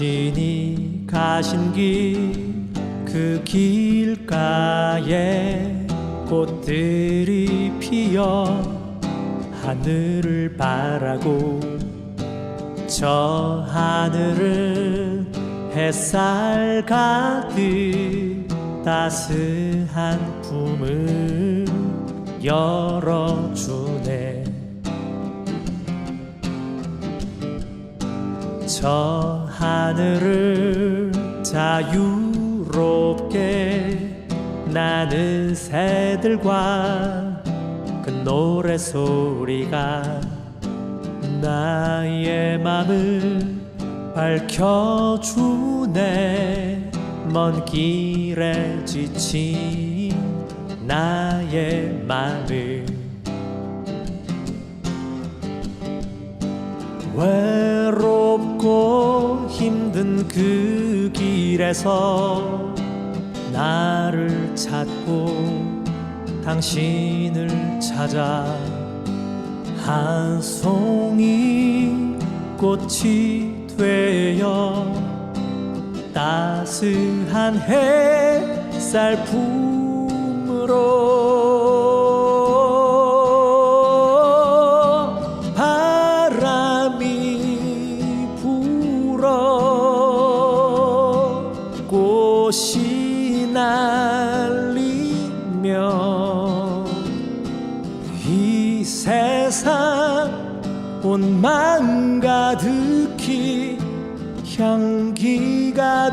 당신이 가신 길 그 길가에 꽃들이 피어 하늘을 바라고 저 하늘은 햇살 가득 따스한 품을 열어주 저 하늘을 자유롭게 나는 새들과 그 노래 소리가 나의 맘을 밝혀주네. 먼 길에 지친 나의 외롭고 힘든 그 길에서 나를 찾고 당신을 찾아 한 송이 꽃이 되어 따스한 햇살 품으로 꽃이 날리며 이 세상 온 마음 가득히 향기 가득하네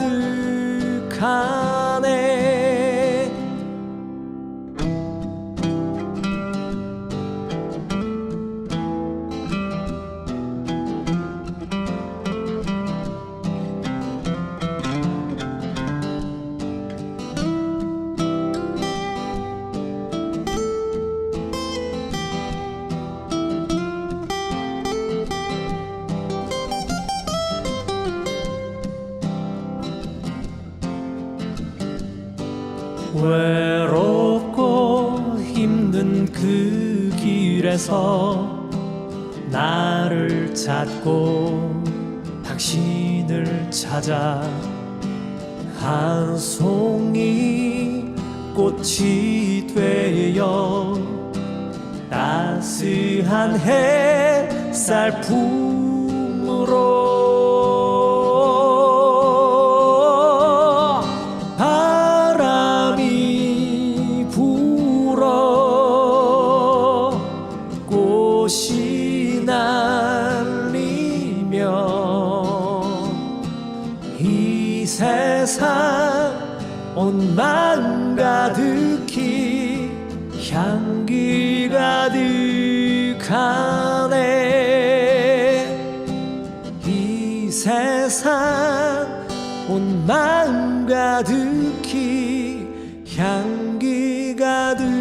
외롭고 힘든 그 길에서 나를 찾고 당신을 찾아 한 송이 꽃이 되어 따스한 햇살 품으로 날리며 이 세상 온 마음 가득히 향기 가득하네. 이 세상 온 마음 가득히 향기 가득하네